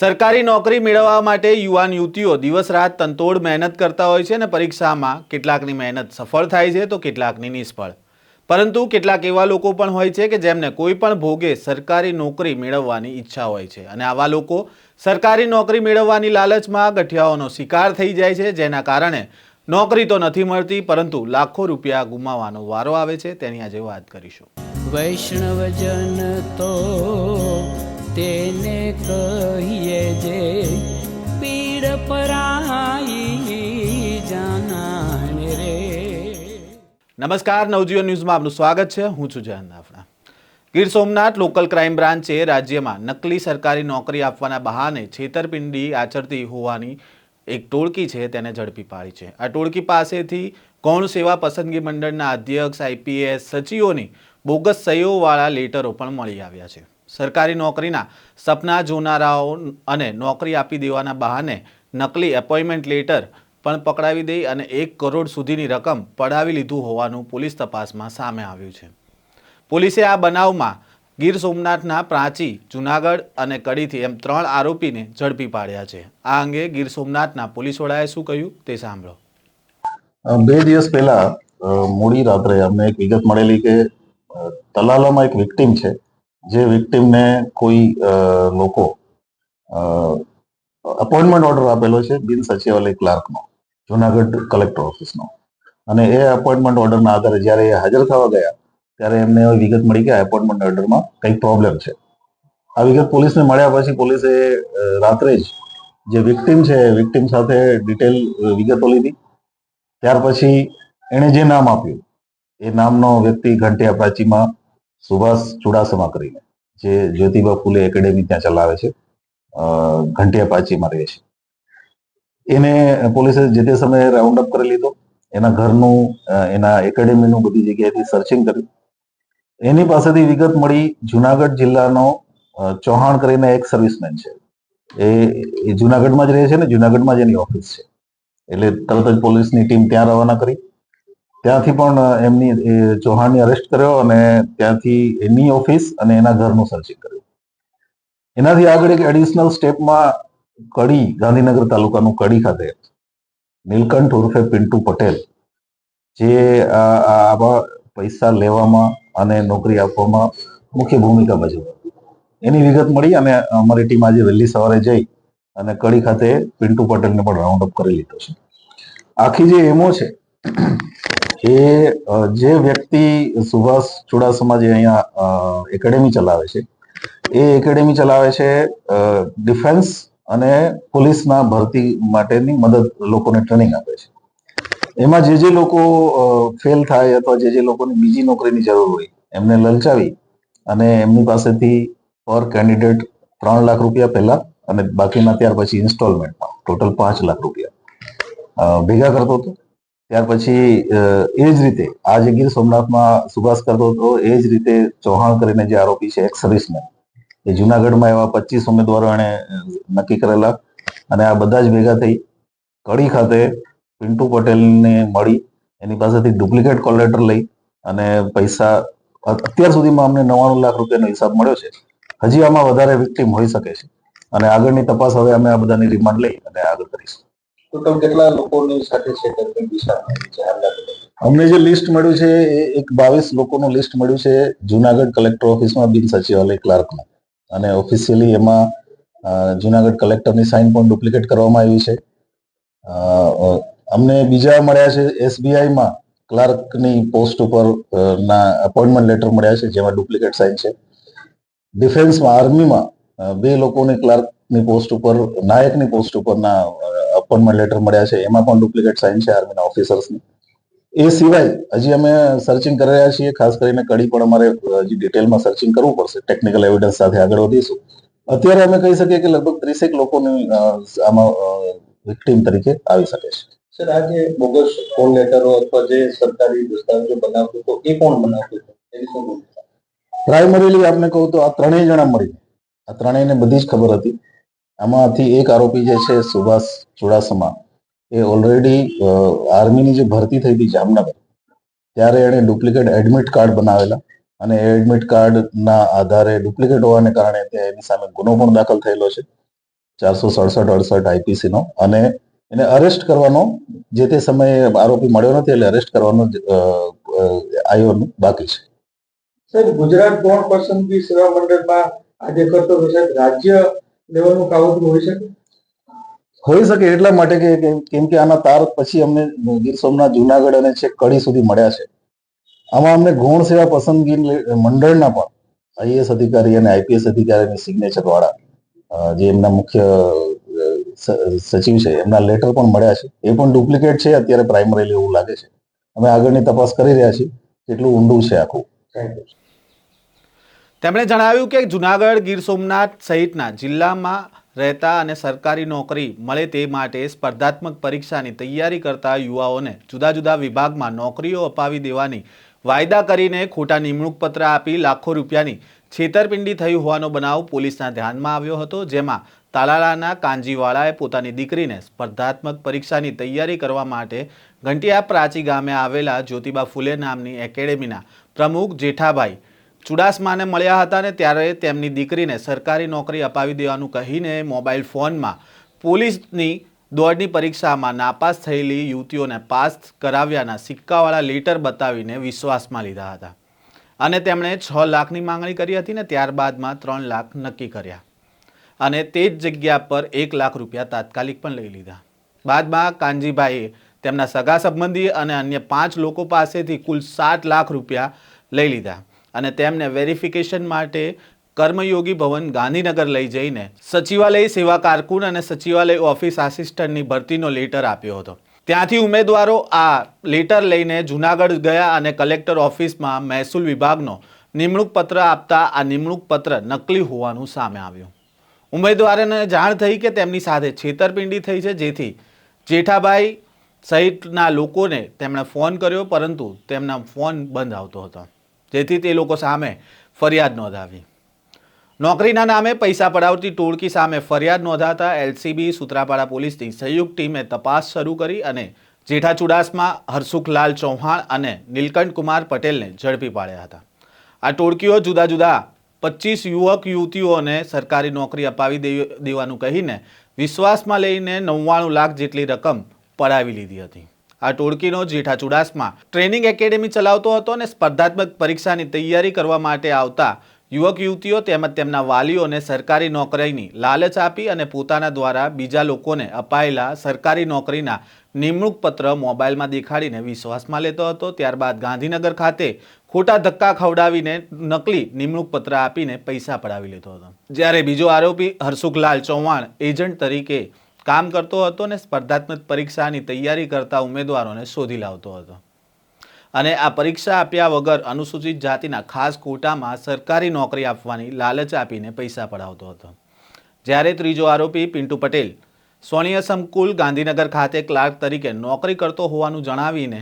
સરકારી નોકરી મેળવવા માટે યુવાન યુવતીઓ દિવસ રાત તંતોડ મહેનત કરતા હોય છે અને પરીક્ષામાં કેટલાકની મહેનત સફળ થાય છે તો કેટલાકની નિષ્ફળ. પરંતુ કેટલાક એવા લોકો પણ હોય છે કે જેમને કોઈ પણ ભોગે સરકારી નોકરી મેળવવાની ઈચ્છા હોય છે. અને આવા લોકો સરકારી નોકરી મેળવવાની લાલચમાં ગઠિયાઓનો શિકાર થઈ જાય છે, જેના કારણે નોકરી તો નથી મળતી, પરંતુ લાખો રૂપિયા ગુમાવવાનો વારો આવે છે. તેની આજે વાત કરીશું. વૈષ્ણવજન તો તેને કહીએ જે પીડ પરાઈ જાનાને રે. નમસ્કાર, નવજીવન ન્યૂઝમાં આપનું સ્વાગત છે. હું છું જયંત દાફડા ગીર સોમનાથ લોકલ ક્રાઇમ બ્રાન્ચે રાજ્યમાં નકલી સરકારી નોકરી આપવાના બહાને છેતરપિંડી આચરતી હોવાની એક ટોળકી છે તેને ઝડપી પાડી છે. આ ટોળકી પાસેથી ગૌણ સેવા પસંદગી મંડળના અધ્યક્ષ આઈપીએસ સચિવોની બોગસ સહીઓવાળા લેટરો પણ મળી આવ્યા છે. સરકારી નોકરીના સપના જોનારાઓ અને નોકરી આપી દેવાના બહાને નકલી એપોઇન્ટમેન્ટ લેટર પણ પકડાવી દઈ અને એક કરોડ સુધીની રકમ પડાવી લીધું હોવાનું પોલીસ તપાસમાં સામે આવ્યું છે. પોલીસે આ બનાવમાં ગીર સોમનાથના પ્રાંચી, જુનાગઢ અને કડીથી એમ ત્રણ આરોપીને ઝડપી પાડ્યા છે. આ અંગે ગીર સોમનાથના પોલીસ વડાએ શું કહ્યું તે સાંભળો. બે દિવસ પહેલા મોડી રાત્રે અમને એક વિગત મળેલી કે તલાલામાં એક વિક્ટીમ છે. જે વિક્ટીમને કોઈ લોકો અપોઇન્ટમેન્ટ ઓર્ડર આપેલો છે બિન સચિવાલય ક્લાર્કનો, જુનાગઢ કલેક્ટર ઓફિસનો અને એ અપોઇન્ટમેન્ટ ઓર્ડરના આધારે જ્યારે એ હાજર થવા ગયા, ત્યારે એમને વિગત મળી કે એપોઇન્ટમેન્ટ ઓર્ડરમાં કંઈક પ્રોબ્લેમ છે. આ વિગત પોલીસને મળ્યા પછી પોલીસે રાત્રે જ જે વિક્ટીમ છે વિક્ટીમ સાથે ડિટેલ વિગતો લીધી. ત્યાર પછી એણે જે નામ આપ્યું, એ નામનો વ્યક્તિ ઘંટિયા પ્રાચીમાં સુભાષ ચુડાસમા કરીને, જે જ્યોતિબા ફૂલે એકેડેમી ત્યાં ચલાવે છે ઘંટિયા પાચીમાં રહે છે. એને પોલીસે જે તે સમયે રાઉન્ડ અપ કરી લીધો. એના ઘરનું એના એકેડેમીનું બધી જગ્યાએથી સર્ચિંગ કર્યું. એની પાસેથી વિગત મળી જુનાગઢ જિલ્લાનો ચૌહાણ કરીને એક સર્વિસમેન છે. એ જુનાગઢમાં જ રહે છે ને? જુનાગઢમાં જ એની ઓફિસ છે. એટલે તરત જ પોલીસની ટીમ ત્યાં રવાના કરી. ત્યાંથી પણ એમની ચૌહાણને અરેસ્ટ કર્યો અને ત્યાંથી એની ઓફિસ અને એના ઘરનું સર્ચિંગ કર્યું. એનાથી આગળ એક એડિશનલ સ્ટેપમાં કડી, ગાંધીનગર તાલુકાનું કડી ખાતે નીલકંઠ ઉર્ફે પિન્ટુ પટેલ, જે આવા પૈસા લેવામાં અને નોકરી આપવામાં મુખ્ય ભૂમિકા ભજવે. એની વિગત મળી અને અમારી ટીમ આજે વહેલી સવારે જઈ અને કડી ખાતે પિન્ટુ પટેલને પણ રાઉન્ડ અપ કરી લીધો છે. આખી જે એમો છે એ જે વ્યક્તિ સુભાષ ચુડાસમા જે અહીંયા એકેડેમી ચલાવે છે, એ એકેડેમી ચલાવે છે ડિફેન્સ અને પોલીસના ભરતી માટેની મદદ લોકોને ટ્રેનિંગ આપે છે. એમાં જે જે લોકો ફેલ થાય અથવા જે જે લોકોને બીજી નોકરીની જરૂર હોય, એમને લલચાવી અને એમની પાસેથી પર કેન્ડિડેટ ત્રણ લાખ રૂપિયા પહેલા અને બાકીના ત્યાર પછી ઇન્સ્ટોલમેન્ટમાં, ટોટલ પાંચ લાખ રૂપિયા ભેગા કરતો હતો. ત્યાર પછી એ જ રીતે આ જે ગીર સોમનાથમાં સુભાષ કરતો હતો, એ જ રીતે ચૌહાણ કરીને જે આરોપી છે એક્સ એ જુનાગઢમાં એવા પચીસ ઉમેદવારો એણે નક્કી કરેલા અને આ બધા જ ભેગા થઈ કડી ખાતે પિન્ટુ પટેલને મળી, એની પાસેથી ડુપ્લિકેટ કોલ લેટર લઈ અને પૈસા અત્યાર સુધીમાં અમને નવ્વાણું લાખ રૂપિયાનો હિસાબ મળ્યો છે. હજી આમાં વધારે વિક્ટીમ હોઈ શકે છે. અને આગળની તપાસ હવે અમે આ બધાની રિમાન્ડ લઈ અને આગળ કરીશું. ટોટલ કેટલા લોકોની સાથે છેતરપિંડી અમને જે લિસ્ટ મળ્યું છે, એ એક બાવીસ લોકોનું લિસ્ટ મળ્યું છે, જુનાગઢ કલેક્ટર ઓફિસમાં બિન સચિવાલય ક્લાર્કનું અને ઓફિશિયલી એમાં જુનાગઢ કલેક્ટરની સાઇન પણ ડુપ્લિકેટ કરવામાં આવી છે. અમને બીજા મળ્યા છે એસબીઆઈમાં ક્લાર્કની પોસ્ટ ઉપર ના અપોઇન્ટમેન્ટ લેટર મળ્યા છે, જેમાં ડુપ્લિકેટ સાઇન છે. ડિફેન્સમાં આર્મીમાં બે લોકોની ક્લાર્કની પોસ્ટ ઉપર, નાયકની પોસ્ટ ઉપરના અપોઇન્ટમેન્ટ લેટર મળ્યા છે એમાં પણ ડુપ્લિકેટ સાઇન છે આર્મીના ઓફિસર્સની. એ સિવાય હજી અમે સર્ચિંગ કરી રહ્યા છીએ ખાસ કરીને કડી પણ અમારે હજી ડિટેલમાં સર્ચિંગ કરવું પડશે ટેકનિકલ એવિડન્સ સાથે આગળ વધીશું. અત્યારે અમે કહી શકીએ કે લગભગ ત્રીસેક લોકોની આમાં વિક્ટીમ તરીકે આવી શકે છે. સર આ જે બોગસ કોલ લેટરો અથવા જે સરકારી દસ્તાવેજો બનાવતું તો એ કોણ બનાવતું એની શું પ્રાઇમરીલી આપને કહું તો આ ત્રણેય જણા મળી આ ત્રણેયને બધી જ ખબર હતી. આમાંથી એક આરોપી જે છે, સુભાષ ચુડાસમા, એ ઓલરેડી આર્મીની જે ભરતી થઈ હતી જામનગર, ત્યારે એણે ડુપ્લિકેટ એડમિટ કાર્ડ બનાવેલા અને એડમિટ કાર્ડના આધારે ડુપ્લિકેટ હોવાને કારણે ત્યાં એની સામે ગુનો પણ દાખલ થયેલો છે, ચારસો સડસઠ અડસઠ આઈપીસીનો અને એને અરેસ્ટ કરવાનો જે તે સમયે આરોપી મળ્યો નથી, એટલે અરેસ્ટ કરવાનો આયોનું બાકી છે. સાહેબ, ગુજરાત ગૌણ પસંદગી સેવા મંડળમાં આજે કરતો સાહેબ, રાજ્ય લેવલનું કાવતરું હોઈ શકે? હોઈ શકે એટલા માટે કે કેમ- કે આના તાર પછી અમને ગીર સોમનાથ જુનાગઢ અને છેક કડી સુધી મળ્યા છે. આમાં અમને ગૌણ સેવા પસંદગી મંડળના પણ આઈએસ અધિકારી અને આઈપીએસ અધિકારીની સિગ્નેચર વાળા જે એમના મુખ્ય સચિવ છે એમના લેટર પણ મળ્યા છે. એ પણ ડુપ્લિકેટ છે અત્યારે પ્રાઇમરીલી એવું લાગે છે. અમે આગળની તપાસ કરી રહ્યા છીએ કેટલું ઊંડું છે આખું. તેમણે જણાવ્યું કે જુનાગઢ, ગીર સોમનાથ સહિતના જિલ્લામાં રહેતા અને સરકારી નોકરી મળે તે માટે સ્પર્ધાત્મક પરીક્ષાની તૈયારી કરતા યુવાઓને જુદા જુદા વિભાગમાં નોકરીઓ અપાવી દેવાની વાયદા કરીને ખોટા નિમણૂક પત્ર આપી લાખો રૂપિયાની છેતરપિંડી થઈ હોવાનો બનાવ પોલીસના ધ્યાનમાં આવ્યો હતો, જેમાં તાલાળાના કાંજીવાળાએ પોતાની દીકરીને સ્પર્ધાત્મક પરીક્ષાની તૈયારી કરવા માટે ઘંટિયા પ્રાચી ગામે આવેલા જ્યોતિબા ફુલે નામની એકેડેમીના પ્રમુખ જેઠાભાઈ ચુડાસમાને મળ્યા હતા ને ત્યારે તેમની દીકરીને સરકારી નોકરી અપાવી દેવાનું કહીને મોબાઈલ ફોનમાં પોલીસની દોડની પરીક્ષામાં નાપાસ થયેલી યુવતીઓને પાસ કરાવ્યાના સિક્કાવાળા લેટર બતાવીને વિશ્વાસમાં લીધા હતા. અને તેમણે છ લાખની માંગણી કરી હતી ને ત્યારબાદમાં ત્રણ લાખ નક્કી કર્યા. અને તે જ જગ્યા પર એક લાખ રૂપિયા તાત્કાલિક પણ લઈ લીધા. બાદમાં કાનજીભાઈએ તેમના સગા સંબંધી અને અન્ય પાંચ લોકો પાસેથી કુલ સાત લાખ રૂપિયા લઈ લીધા. અને તેમને વેરિફિકેશન માટે કર્મયોગી ભવન ગાંધીનગર લઈ જઈને સચિવાલય સેવા કારકુન અને સચિવાલય ઓફિસ આસિસ્ટન્ટની ભરતીનો લેટર આપ્યો હતો. ત્યાંથી ઉમેદવારો આ લેટર લઈને જુનાગઢ ગયા અને કલેક્ટર ઓફિસમાં મહેસૂલ વિભાગનો નિમણૂક પત્ર આપતા આ નિમણૂક પત્ર નકલી હોવાનું સામે આવ્યું. ઉમેદવારોને જાણ થઈ કે તેમની સાથે છેતરપિંડી થઈ છે, જેથી જેઠાભાઈ સહિતના લોકોને તેમણે ફોન કર્યો, પરંતુ તેમના ફોન બંધ આવતો હતો. જેથી તે લોકો સામે ફરિયાદ નોંધાવી. નોકરીના નામે પૈસા પડાવતી ટોળકી સામે ફરિયાદ નોંધાતા એલસીબી, સુત્રાપાડા પોલીસની સંયુક્ત ટીમે તપાસ શરૂ કરી અને જેઠા ચુડાસમા હરસુખલાલ ચૌહાણ અને નીલકંઠ કુમાર પટેલને ઝડપી પાડ્યા હતા. આ ટોળકીઓ જુદા જુદા પચીસ યુવક યુવતીઓને સરકારી નોકરી અપાવી દેવાનું કહીને વિશ્વાસમાં લઈને નવ્વાણું લાખ જેટલી રકમ પડાવી લીધી હતી. આ ટોળકીનો જેઠા ચુડાસમા. ટ્રેનિંગ એકેડેમી ચલાવતો હતો અને સ્પર્ધાત્મક પરીક્ષાની તૈયારી કરવા માટે આવતા યુવક યુવતીઓ તેમજ તેમના વાલીઓને સરકારી નોકરીની લાલચ આપી અને પોતાના દ્વારા બીજા લોકોને અપાયેલા સરકારી નોકરીના નિમણૂક પત્ર મોબાઈલમાં દેખાડીને વિશ્વાસમાં લેતો હતો. ત્યારબાદ ગાંધીનગર ખાતે ખોટા ધક્કા ખવડાવીને નકલી નિમણૂક પત્ર આપીને પૈસા પડાવી લેતો હતો. જ્યારે બીજો આરોપી હરસુખલાલ ચૌહાણ એજન્ટ તરીકે કામ કરતો હતો અને સ્પર્ધાત્મક પરીક્ષાની તૈયારી કરતા ઉમેદવારોને શોધી લાવતો હતો. અને આ પરીક્ષા આપ્યા વગર અનુસૂચિત જાતિના ખાસ કોટામાં સરકારી નોકરી આપવાની લાલચ આપીને પૈસા પડાવતો હતો. જ્યારે ત્રીજો આરોપી પિન્ટુ પટેલ સોનિયા સંકુલ ગાંધીનગર ખાતે ક્લાર્ક તરીકે નોકરી કરતો હોવાનું જણાવીને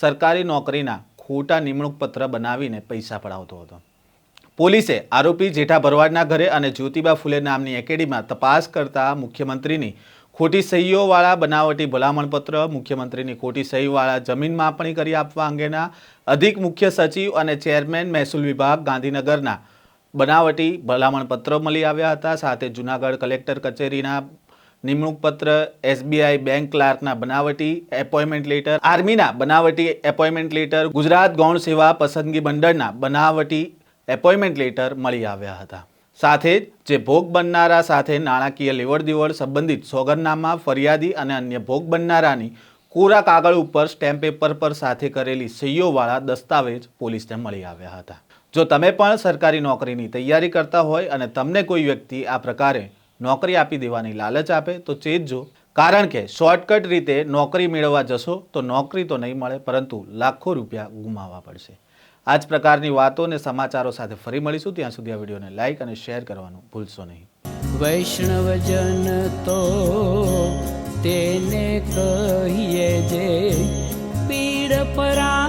સરકારી નોકરીના ખોટા નિમણૂક પત્ર બનાવીને પૈસા પડાવતો હતો. પોલીસે આરોપી જેઠા ભરવાડના ઘરે અને જ્યોતિબા ફુલે નામની એકેડીમાં તપાસ કરતા મુખ્યમંત્રીની ખોટી સહીઓવાળા બનાવટી ભલામણપત્ર, મુખ્યમંત્રીની ખોટી સહીવાળા જમીન માપણી કરી આપવા અંગેના અધિક મુખ્ય સચિવ અને ચેરમેન મહેસૂલ વિભાગ ગાંધીનગરના બનાવટી ભલામણપત્રો મળી આવ્યા હતા. સાથે જુનાગઢ કલેક્ટર કચેરીના નિમણૂક પત્ર એસબીઆઈ બેંક ક્લાર્કના બનાવટી એપોઇન્ટમેન્ટ લેટર, આર્મીના બનાવટી એપોઇન્ટમેન્ટ લેટર, ગુજરાત ગૌણ સેવા પસંદગી મંડળના બનાવટી એપોઇન્ટમેન્ટ લેટર મળી આવ્યા હતા. સાથે જ, જે ભોગ બનનારા સાથે નાણાકીય લેવડદેવડ સંબંધિત સોગંદનામા, ફરિયાદી અને અન્ય ભોગ બનનારાની કોરા કાગળ ઉપર સ્ટેમ્પ પેપર પર સાથે કરેલી સહીઓવાળા દસ્તાવેજ પોલીસને મળી આવ્યા હતા. જો તમે પણ સરકારી નોકરીની તૈયારી કરતા હોય અને તમને કોઈ વ્યક્તિ આ પ્રકારે નોકરી આપી દેવાની લાલચ આપે, તો ચેતજો. કારણ કે શોર્ટકટ રીતે નોકરી મેળવવા જશો, તો નોકરી તો નહીં મળે, પરંતુ લાખો રૂપિયા ગુમાવવા પડશે. આ જ પ્રકારની વાતો અને સમાચારો સાથે ફરી મળીશું. ત્યાં સુધી આ વિડીયોને લાઇક અને શેર કરવાનું ભૂલશો નહીં. વૈષ્ણવજન તો તેને કહીએ જે પીડ પરા